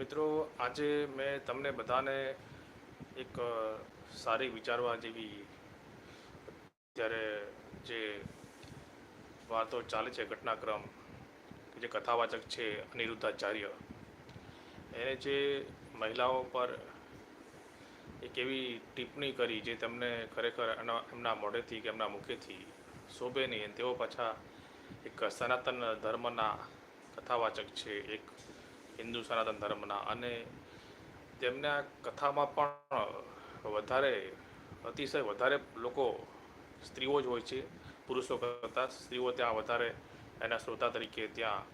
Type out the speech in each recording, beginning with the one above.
મિત્રો, આજે મેં તમને બધાને એક સારી વિચારવા જેવી અત્યારે જે વાતો ચાલે છે, ઘટનાક્રમ, જે કથાવાચક છે, અનિરુદ્ધાચાર્ય, એને જે મહિલાઓ પર એક એવી ટિપ્પણી કરી જે તેમને ખરેખર એમના મોઢેથી કે એમના મુખેથી શોભે નહીં અને તેઓ પાછા એક સનાતન ધર્મના કથાવાચક છે, એક હિન્દુ સનાતન ધર્મના અને તેમના કથામાં પણ વધારે, અતિશય વધારે લોકો સ્ત્રીઓ જ હોય છે, પુરુષો કરતાં સ્ત્રીઓ ત્યાં વધારે એના શ્રોતા તરીકે ત્યાં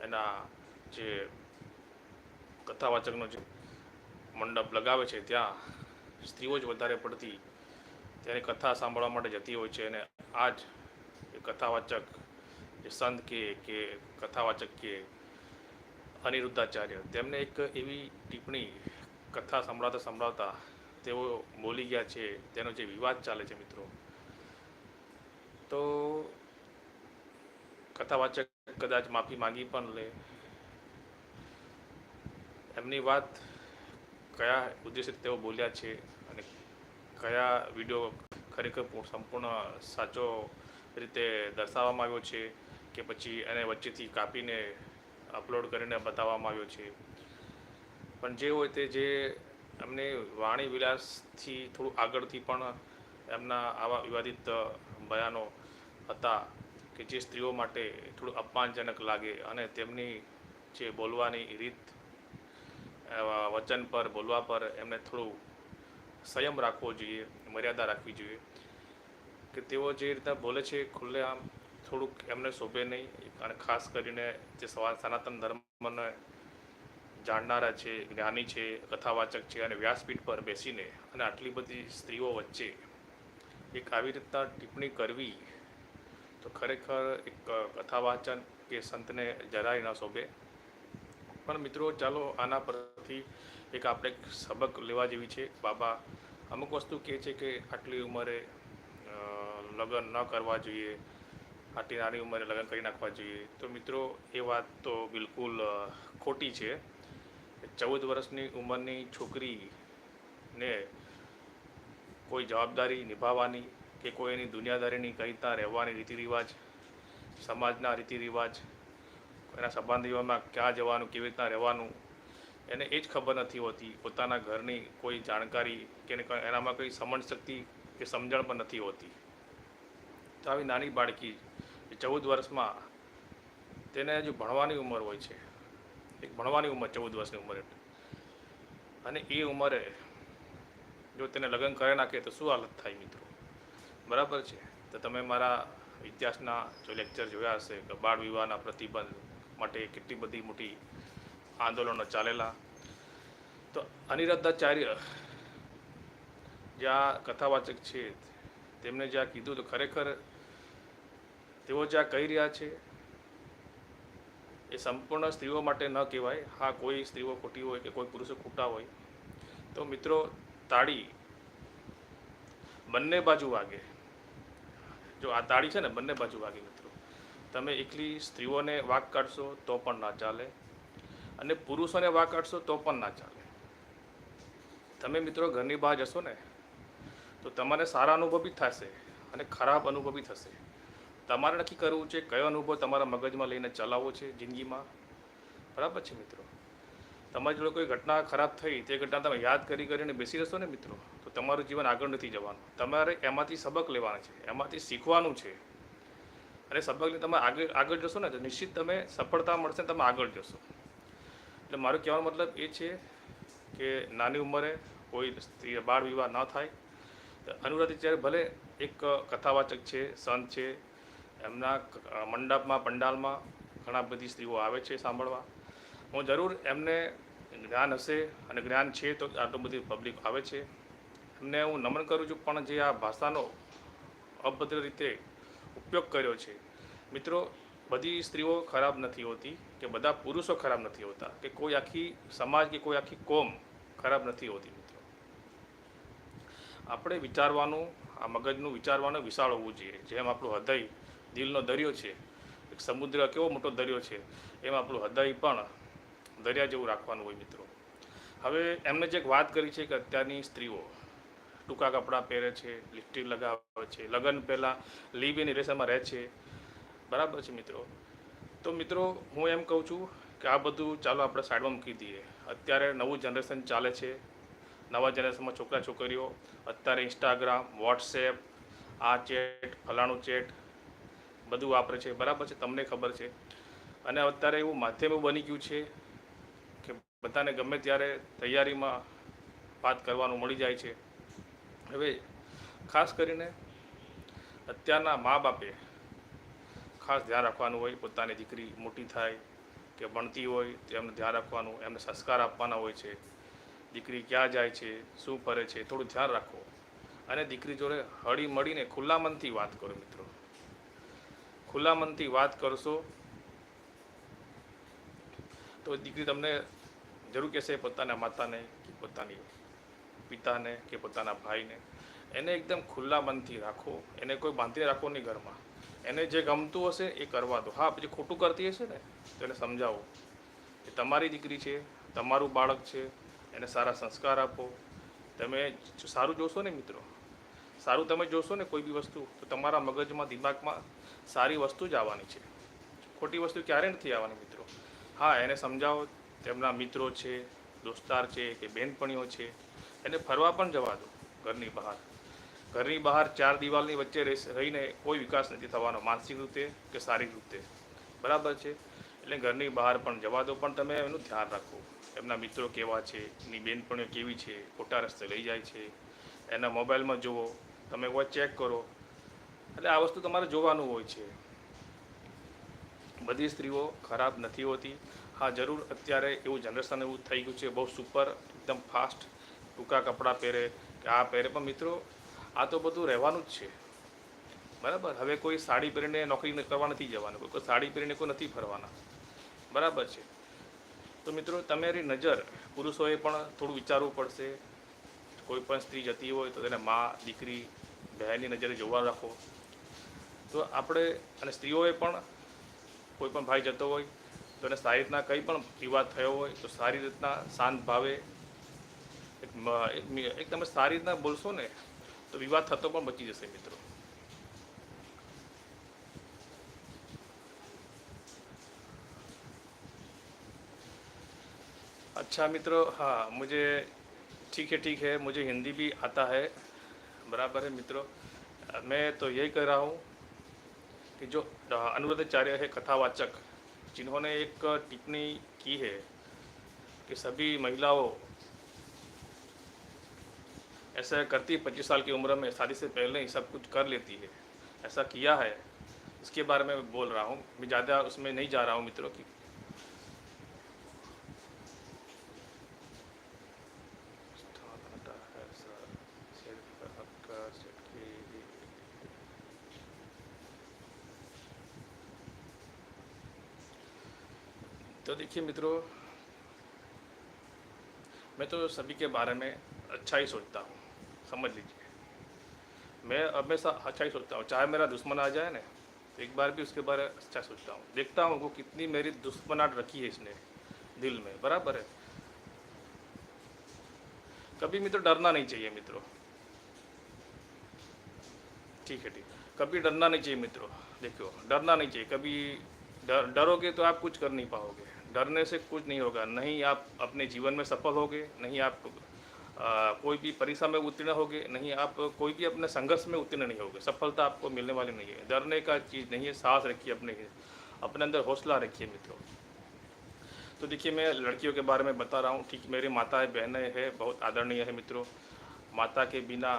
એના જે કથાવાચકનો જે મંડપ લગાવે છે, ત્યાં સ્ત્રીઓ જ વધારે પડતી તેની કથા સાંભળવા માટે જતી હોય છે અને આ જ કથાવાચક જે સંત કે કે કથાવાચક કે અનિરુદ્ધાચાર્ય. તેમને એક એવી ટિપ્પણી કથા સંભળાવતા સંભળાવતા તેઓ બોલી ગયા છે, તેનો જે વિવાદ ચાલે છે મિત્રો. તો કથાવાચક કદાચ માફી માંગી પણ લે. એમની વાત કયા ઉદ્દેશ્ય તેઓ બોલ્યા છે અને કયા વીડિયો ખરેખર સંપૂર્ણ સાચો રીતે દર્શાવવામાં આવ્યો છે કે પછી એને વચ્ચેથી કાપીને અપલોડ કરીને બતાવવામાં આવ્યો છે. પણ જે હોય તે જે એમને વાણી વિલાસથી થોડું આગળથી પણ એમના આવા વિવાદિત બયાનો હતા કે જે સ્ત્રીઓ માટે થોડું અપમાનજનક લાગે અને તેમની જે બોલવાની રીત વચન પર, બોલવા પર એમને થોડું સંયમ રાખવો જોઈએ, મર્યાદા રાખવી જોઈએ. કે તેઓ જે રીતના બોલે છે ખુલ્લેઆમ થોડુંક એમને શોભે નહીં. અને ખાસ કરીને જે સવા સનાતન ધર્મને જાણનારા છે, જ્ઞાની છે, કથાવાચક છે અને વ્યાસપીઠ પર બેસીને અને આટલી બધી સ્ત્રીઓ વચ્ચે એક આવી રીતના ટિપ્પણી કરવી તો ખરેખર એક કથાવાચન કે સંતને જરાય ન શોભે. પણ મિત્રો, ચાલો આના પરથી એક આપણે સબક લેવા જેવી છે. બાબા અમુક વસ્તુ કહે છે કે આટલી ઉંમરે લગ્ન ન કરવા જોઈએ. આટલી નાની ઉંમરે લગ્ન કરી નાખવા જોઈએ. તો મિત્રો, એ વાત તો બિલકુલ ખોટી છે. ચૌદ વર્ષની ઉંમરની છોકરીને કોઈ જવાબદારી નિભાવવાની કે કોઈ એની દુનિયાદારીની કઈ રીતના રહેવાની રીતિ રિવાજ સમાજના રીતિ રિવાજ એના સંબંધીઓમાં ક્યાં જવાનું, કેવી રીતના રહેવાનું, એને એ જ ખબર નથી હોતી. પોતાના ઘરની કોઈ જાણકારી કે એને એનામાં કોઈ સમજ શક્તિ કે સમજણ પણ નથી હોતી. તો આવી નાની બાળકી ચૌદ વર્ષમાં તેને હજુ ભણવાની ઉંમર હોય છે. એક ભણવાની ઉંમર, ચૌદ વર્ષની ઉંમરે અને એ ઉંમરે જો તેને લગ્ન કરી નાખે તો શું હાલત થાય મિત્રો? બરાબર છે? તો તમે મારા ઇતિહાસના જો લેક્ચર જોયા હશે કે બાળ વિવાહના પ્રતિબંધ માટે કેટલી બધી મોટી આંદોલનો ચાલેલા. તો અનિરુદ્ધાચાર્ય જે આ કથાવાચક છે તેમણે જ્યાં કીધું તો ખરેખર તેઓ જ્યાં કહી રહ્યા છે, એ સંપૂર્ણ સ્ત્રીઓ માટે ન કહેવાય. હા, કોઈ સ્ત્રીઓ ખોટી હોય કે કોઈ પુરુષો ખોટા હોય. તો મિત્રો, તાળી બંને બાજુ વાગે. જો આ તાળી છે ને, બંને બાજુ વાગે મિત્રો. તમે એકલી સ્ત્રીઓને વાક કાઢશો તો પણ ના ચાલે અને પુરુષોને વાક કાઢશો તો પણ ના ચાલે. તમે મિત્રો ઘરની બહાર જશો ને, તો તમારે સારા અનુભવ બી થશે અને ખરાબ અનુભવ બી થશે. તમારે નક્કી કરવું છે, કયો અનુભવ તમારા મગજમાં લઈને ચલાવવો છે, જિંદગીમાં? બરાબર છે મિત્રો. તમારી જોડે કોઈ ઘટના ખરાબ થઈ, તે ઘટના તમે યાદ કરી કરીને બેસી રહેશો ને મિત્રો? તો તમારું જીવન આગળ નથી જવાનું. તમારે એમાંથી સબક લેવાના છે, એમાંથી શીખવાનું છે. અને સબકને તમે આગળ આગળ જશો ને, તો નિશ્ચિત તમે સફળતા મળશે તમે આગળ જશો. એટલે મારો કહેવાનો મતલબ એ છે કે નાની ઉંમરે કોઈ સ્ત્રી બાળ વિવાહ ન થાય. તો જ્યારે ભલે એક કથાવાચક છે, સંત છે એમના મંડપમાં, પંડાલમાં ઘણા બધી સ્ત્રીઓ આવે છે સાંભળવા. હું જરૂર એમને જ્ઞાન હશે અને જ્ઞાન છે તો આટલું બધી પબ્લિક આવે છે. એમને હું નમન કરું છું, પણ જે આ ભાષાનો અભદ્ર રીતે ઉપયોગ કર્યો છે, મિત્રો, બધી સ્ત્રીઓ ખરાબ નથી હોતી કે બધા પુરુષો ખરાબ નથી હોતા કે કોઈ આખી સમાજ કે કોઈ આખી કોમ ખરાબ નથી હોતી, મિત્રો. આપણે વિચારવાનું, આ મગજનું વિચારવાનું વિશાળ હોવું જોઈએ. જેમ આપણું હૃદય દિલનો દરિયો છે. એક સમુદ્ર કેવો મોટો દરિયો છે. એમાં આપણું હૃદય પણ દરિયા જેવું રાખવાનું હોય મિત્રો. હવે એમને જે એક વાત કરી છે કે અત્યારની સ્ત્રીઓ ટૂંકા કપડાં પહેરે છે, લિપસ્ટિક લગાવે છે, લગ્ન પહેલાં લીવ ઇન રિલેશનમાં રહે છે. બરાબર છે મિત્રો? તો મિત્રો, હું એમ કહું છું કે આ બધું ચાલો આપણે સાઈડમાં મૂકી દઈએ. અત્યારે નવું જનરેશન ચાલે છે. નવા જનરેશનમાં છોકરા છોકરીઓ અત્યારે ઇન્સ્ટાગ્રામ વોટ્સએપ આ ચેટ, ફલાણું ચેટ બધું વાપરે છે. બરાબર છે, તમને ખબર છે. અને અત્યારે એવું માધ્યમ બની ગયું છે કે બધાને ગમે ત્યારે તૈયારીમાં વાત કરવાનું મળી જાય છે. હવે ખાસ કરીને અત્યારના મા બાપે ખાસ ધ્યાન રાખવાનું હોય, પોતાની દીકરી મોટી થાય કે ભણતી હોય, તો એમને ધ્યાન રાખવાનું, એમને સંસ્કાર આપવાના હોય છે. દીકરી ક્યાં જાય છે, શું ફરે છે, થોડું ધ્યાન રાખો. અને દીકરી જોડે હળી મળીને ખુલ્લા મનથી વાત કરો મિત્રો. ખુલ્લા મનથી વાત કરશો, તો દીકરી તમને જરૂર કહેશે પોતાના માતાને કે પોતાની પિતાને કે પોતાના ભાઈને. એને એકદમ ખુલ્લા મનથી રાખો, એને કોઈ બાંધીને રાખો નહીં ઘરમાં. એને જે ગમતું હશે એ કરવા દો. હા, પછી ખોટું કરતી હશે ને, તો એને સમજાવો કે તમારી દીકરી છે, તમારું બાળક છે, એને સારા સંસ્કાર આપો. તમે સારું જોશો ને મિત્રો? સારું તમે જોશો ને કોઈ બી વસ્તુ, તો તમારા મગજમાં, દિમાગમાં સારી વસ્તુ જ આવવાની છે. ખોટી વસ્તુ ક્યારે નથી આવવાની મિત્રો. હા, એને સમજાવો, તેમના મિત્રો છે, દોસ્તાર છે કે બહેનપણીઓ છે, એને ફરવા પણ જવા દો ઘરની બહાર. ઘરની બહાર ચાર દિવાલની વચ્ચે રહીને કોઈ વિકાસ નથી થવાનો, માનસિક રીતે કે શારીરિક રીતે બરાબર છે? એટલે ઘરની બહાર પણ જવા દો, પણ તમે એનું ધ્યાન રાખો. એમના મિત્રો કેવા છે, એની બેનપણીઓ કેવી છે, ખોટા રસ્તે લઈ જાય છે. એના મોબાઈલમાં જુઓ, તમે કોઈ ચેક કરો એટલે આ વસ્તુ તમારે જોવાનું હોય છે. બધી સ્ત્રીઓ ખરાબ નથી હોતી. હા, જરૂર, અત્યારે એવું જનરેશન એવું થઈ ગયું છે, બહુ સુપર એકદમ ફાસ્ટ ટૂંકા કપડાં પહેરે, કે આ પહેરે. પણ મિત્રો, આ તો બધું રહેવાનું જ છે. બરાબર? હવે કોઈ સાડી પહેરીને નોકરી કરવા નથી જવાનું, કોઈ સાડી પહેરીને કોઈ નથી ફરવાના. બરાબર છે. તો મિત્રો, તમારી નજર પુરુષોએ પણ થોડું વિચારવું પડશે. કોઈ પણ સ્ત્રી જતી હોય તો તેને મા, દીકરી, બહેનની નજરે જોવા રાખો. તો આપણે અને સ્ત્રીઓએ પણ કોઈ પણ ભાઈ જતો હોય તો એને સારી રીતના કંઈ પણ વિવાદ થયો હોય તો સારી રીતના શાંત ભાવે એક મ- એક મી- એક તમે સારી રીતના બોલશો ને તો વિવાદ થતો પણ બચી જશે મિત્રો अच्छा मित्रों हाँ मुझे ठीक है ठीक है मुझे हिंदी भी आता है बराबर है मित्रों मैं तो यही कह रहा हूँ कि जो अनुराधाचार्य है, कथावाचक, जिन्होंने एक टिप्पणी की है कि सभी महिलाओं ऐसा करती पच्चीस साल की उम्र में शादी से पहले ही सब कुछ कर लेती है। ऐसा किया है। इसके बारे में बोल रहा हूँ। मैं ज़्यादा उसमें नहीं जा रहा हूँ मित्रों की। तो देखिए मित्रों, मैं तो सभी के बारे में अच्छा ही सोचता हूँ, समझ लीजिए। मैं हमेशा अच्छा ही सोचता हूँ, चाहे मेरा दुश्मन आ जाए ना तो एक बार भी उसके बारे में अच्छा सोचता हूँ। देखता हूँ वो कितनी मेरी दुश्मनाट रखी है इसने दिल में, बराबर है? कभी मित्र डरना नहीं चाहिए मित्रों। ठीक है, ठीक। कभी डरना नहीं चाहिए मित्रों देखो डरना नहीं चाहिए। कभी डर, डरोगे तो आप कुछ कर नहीं पाओगे। डरने से कुछ नहीं होगा। नहीं आप अपने जीवन में सफल होगे नहीं आप आ, कोई भी परीक्षा में उत्तीर्ण होगे नहीं आप कोई भी अपने संघर्ष में उत्तीर्ण नहीं होगे। सफलता आपको मिलने वाली नहीं है। डरने का चीज़ नहीं है। साहस रखिए अपने अपने अंदर हौसला रखिए मित्रों। तो देखिए मैं लड़कियों के बारे में बता रहा हूँ ठीक मेरी माता है बहनें हैं बहुत आदरणीय है मित्रों। माता के बिना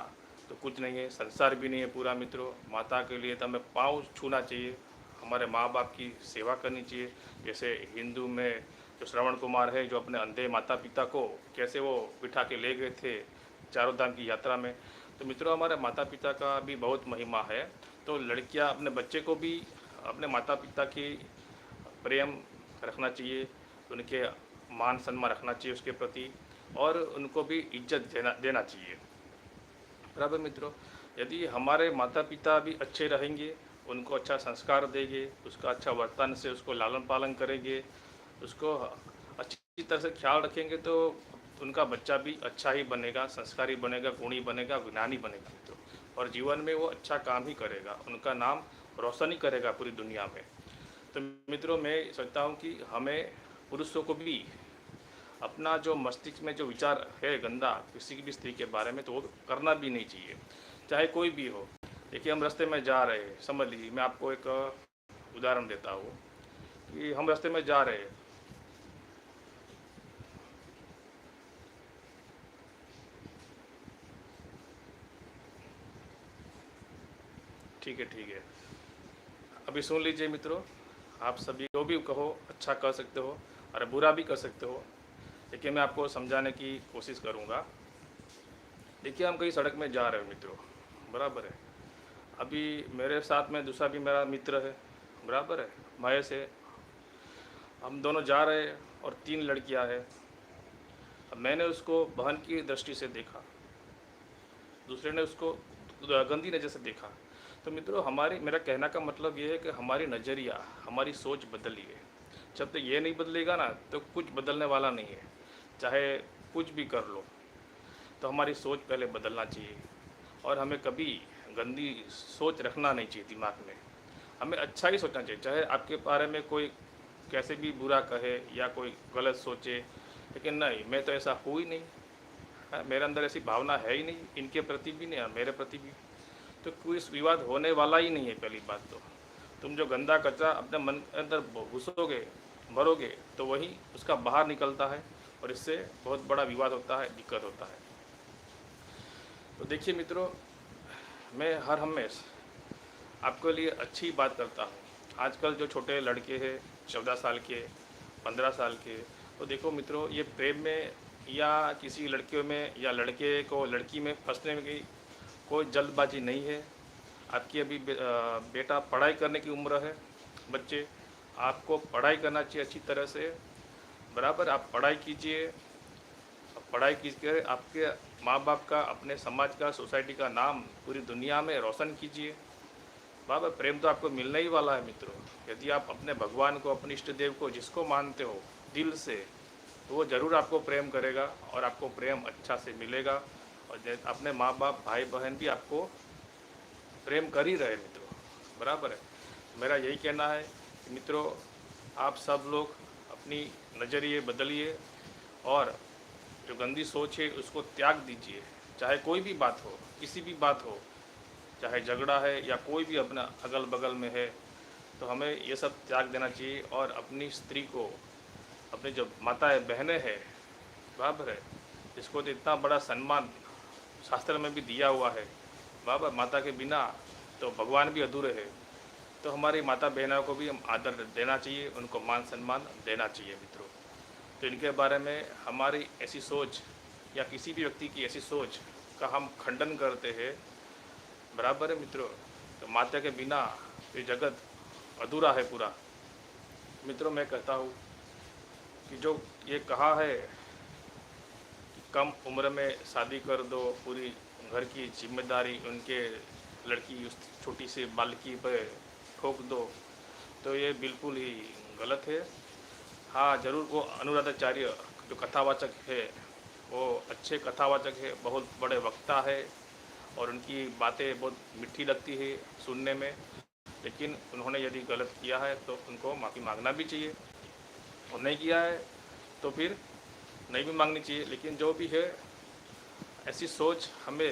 तो कुछ नहीं है संसार भी नहीं है पूरा मित्रों। माता के लिए तो हमें पाँव छूना चाहिए। हमारे माँ बाप की सेवा करनी चाहिए। जैसे हिंदू में जो श्रवण कुमार है, जो अपने अंधे माता पिता को कैसे वो बिठा के ले गए थे चारों धाम की यात्रा में। तो मित्रों, हमारे माता पिता का भी बहुत महिमा है। तो लड़कियाँ अपने बच्चे को भी अपने माता पिता की प्रेम रखना चाहिए, उनके मान सम्मान रखना चाहिए उसके प्रति, और उनको भी इज़्ज़त देना देना चाहिए। बराबर मित्रों, यदि हमारे माता पिता भी अच्छे रहेंगे उनको अच्छा संस्कार देंगे, उसका अच्छा वर्तन से उसको लालन पालन करेंगे, उसको अच्छी तरह से ख्याल रखेंगे तो उनका बच्चा भी अच्छा ही बनेगा, संस्कारी बनेगा, गुणी बनेगा, ज्ञानी बनेगा। तो और जीवन में वो अच्छा काम ही करेगा, उनका नाम रोशन ही करेगा पूरी दुनिया में। तो मित्रों, मैं सोचता हूँ कि हमें पुरुषों को भी अपना जो मस्तिष्क में जो विचार है गंदा, किसी भी स्त्री के बारे में तो वो करना भी नहीं चाहिए, चाहे कोई भी हो। देखिए, हम रास्ते में जा रहे हैं। समझ लीजिए, मैं आपको एक उदाहरण देता हूँ कि हम रास्ते में जा रहे हैं। ठीक है ठीक है। अभी सुन लीजिए मित्रों, आप सभी जो भी कहो अच्छा कर सकते हो, और बुरा भी कर सकते हो। देखिए, मैं आपको समझाने की कोशिश करूँगा। देखिए, हम कहीं सड़क में जा रहे हो मित्रों, बराबर है। अभी मेरे साथ में दूसरा भी मेरा मित्र है, बराबर है, महेश है। हम दोनों जा रहे हैं और तीन लड़कियाँ हैं। अब मैंने उसको बहन की दृष्टि से देखा, दूसरे ने उसको गंदी नज़र से देखा। तो मित्रों, हमारी, मेरा कहना का मतलब ये है कि हमारी नज़रिया, हमारी सोच बदली है। जब तक ये नहीं बदलेगा ना तो कुछ बदलने वाला नहीं है। चाहे कुछ भी कर लो तो हमारी सोच पहले बदलना चाहिए। और हमें कभी गंदी सोच रखना नहीं चाहिए दिमाग में। हमें अच्छा ही सोचना चाहिए चाहे आपके बारे में कोई कैसे भी बुरा कहे या कोई गलत सोचे लेकिन नहीं मैं तो ऐसा हूँ ही नहीं। है, मेरे अंदर ऐसी भावना है ही नहीं इनके प्रति भी नहीं और मेरे प्रति भी। तो कोई विवाद होने वाला ही नहीं है पहली बात तो। तुम जो गंदा कचरा अपने मन के अंदर घुसोगे मरोगे तो वही उसका बाहर निकलता है और इससे बहुत बड़ा विवाद होता है दिक्कत होता है। तो देखिए मित्रों मैं हर हमेश आपके लिए अच्छी बात करता हूँ। आजकल जो छोटे लड़के हैं, चौदह साल के, पंद्रह साल के तो देखो मित्रों, ये प्रेम में या किसी लड़कियों में या लड़के को, लड़की में फंसने की कोई जल्दबाजी नहीं है। आपकी अभी बेटा पढ़ाई करने की उम्र है, बच्चे, आपको पढ़ाई करना चाहिए अच्छी तरह से। बराबर आप पढ़ाई कीजिए पढ़ाई कीजिए, आपके माँ बाप का, अपने समाज का, सोसाइटी का नाम पूरी दुनिया में रोशन कीजिए। बाबा, प्रेम तो आपको मिलने ही वाला है मित्रों। यदि आप अपने भगवान को, अपने इष्ट देव को जिसको मानते हो, दिल से तो वो ज़रूर आपको प्रेम करेगा और आपको प्रेम अच्छा से मिलेगा। और अपने माँ बाप भाई बहन भी आपको प्रेम कर ही रहे मित्रों। बराबर है। मेरा यही कहना है कि मित्रों, आप सब लोग अपनी नज़रिए बदलिए और जो गंदी सोच है, उसको त्याग दीजिए। चाहे कोई भी बात हो, किसी भी बात हो, चाहे झगड़ा है या कोई भी अपना अगल बगल में है तो हमें ये सब त्याग देना चाहिए और अपनी स्त्री को, अपनी जो माता है बहनें हैं बराबर है, इसको तो इतना बड़ा सम्मान शास्त्र में भी दिया हुआ है। बराबर माता के बिना तो भगवान भी अधूरे है। तो हमारी माता बहनों को भी हम आदर देना चाहिए, उनको मान सम्मान देना चाहिए मित्रों। तो इनके बारे में हमारी ऐसी सोच या किसी भी व्यक्ति की ऐसी सोच का हम खंडन करते हैं। बराबर है मित्रों तो माता के बिना ये जगत अधूरा है पूरा। मित्रों, मैं कहता हूँ कि जो ये कहा है कि कम उम्र में शादी कर दो, पूरी घर की ज़िम्मेदारी उनके लड़की, उस छोटी सी बालकी पर ठोक दो तो ये बिल्कुल ही गलत है। हाँ ज़रूर, वो अनुराधाचार्य जो कथावाचक है, वो अच्छे कथावाचक है, बहुत बड़े वक्ता है और उनकी बातें बहुत मीठी लगती है सुनने में। लेकिन उन्होंने यदि गलत किया है तो उनको माफ़ी मांगना भी चाहिए। और नहीं किया है तो फिर नहीं भी मांगनी चाहिए। लेकिन जो भी है, ऐसी सोच हमें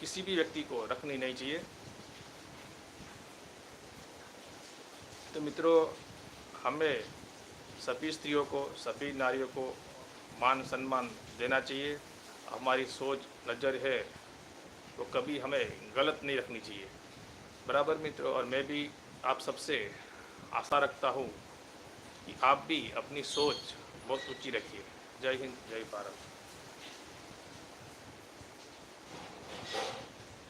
किसी भी व्यक्ति को रखनी नहीं चाहिए। तो मित्रों, हमें सभी स्त्रियों को, सभी नारियों को मान सम्मान देना चाहिए। हमारी सोच नज़र है वो कभी हमें गलत नहीं रखनी चाहिए। बराबर मित्रों, और मैं भी आप सबसे आशा रखता हूँ कि आप भी अपनी सोच बहुत ऊँची रखिए। जय हिंद, जय भारत।